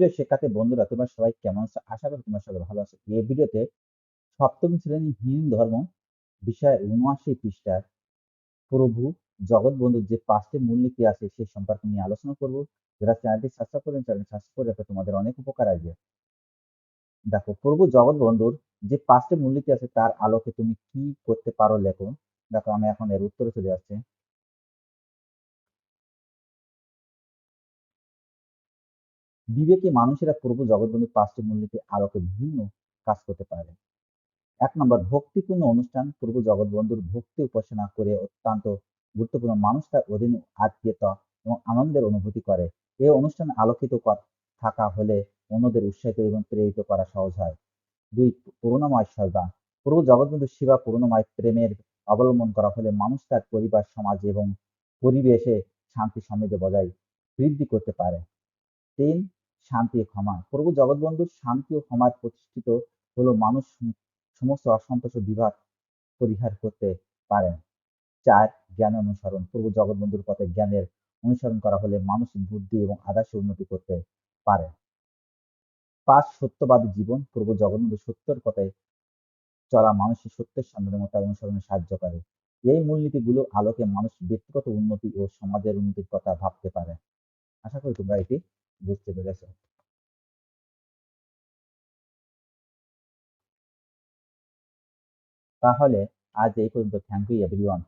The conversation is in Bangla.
সুপ্রিয় শিক্ষার্থী বন্ধুরা, তোমরা সবাই কেমন আছো? আশা করি তোমরা সবাই ভালো আছো। এই ভিডিওতে সপ্তম শ্রেণি হিন্দু ধর্ম বিষয় উনআশি পৃষ্ঠার প্রভু জগৎ বন্ধুর যে পাঁচটি মূলনীতি আছে সেই সম্পর্কে নিয়ে আলোচনা করব। যারা চ্যানেলটি সাবস্ক্রাইব করেন চ্যানেল সাবস্ক্রাইব করে রাখলে তোমাদের অনেক উপকার আসবে। দেখো, প্রভু জগৎ বন্ধুর যে পাঁচটি মূলনীতি আছে, তার আলোকে তুমি কি করতে পারো লেখো। দেখো, আমি এখন এর উত্তরে চলে আসছি বিবেকে মানুষেরা প্রভু জগৎবন্ধুর পাঁচটি মূলনীতি আলোকে বিভিন্ন কাজ করতে পারে। এক নম্বর, ভক্তিপূর্ণ অনুষ্ঠান প্রভু জগৎবন্ধুর ভক্তি উপাসনা করে অত্যন্ত গুরুত্বপূর্ণ মানুষ তার অধীনে আত্মীয়তা এবং আনন্দের অনুভূতি করে। এই অনুষ্ঠানে আলোকিত থাকা হলে অন্যদের উৎসাহিত এবং প্রেরিত করা সহজ হয়। দুই করুণাময় সেবা প্রভু জগৎবন্ধু সেবা করুণাময় প্রেমের অবলম্বন করা হলে মানুষ তার পরিবার, সমাজ এবং পরিবেশে শান্তি সমৃদ্ধ বজায় বৃদ্ধি করতে পারে। তিন শান্তি ক্ষমা। প্রভু জগৎবন্ধুর শান্তি ও ক্ষমার প্রতিষ্ঠিত হলো মানুষ সমস্ত অসন্তোষ বিভাগ পরিহার করতে পারেন। চার, জ্ঞান অনুসরণ। প্রভু জগৎবন্ধুর পথে জ্ঞানের অনুসরণ করা হলে মানুষ বুদ্ধি এবং আদর্শে উন্নতি করতে পারে। পাঁচ, সত্যবাদী জীবন। প্রভু জগৎবন্ধু সত্যের পথে চলা মানুষের সত্যের সন্ধানের মতো অনুসরণে সাহায্য করে। এই মূলনীতিগুলো আলোকে মানুষ ব্যক্তিগত উন্নতি ও সমাজের উন্নতির কথা ভাবতে পারে। আশা করি তোমরা এটি বুঝতে পেরেছ? তাহলে আজ এই পর্যন্ত। Thank you everyone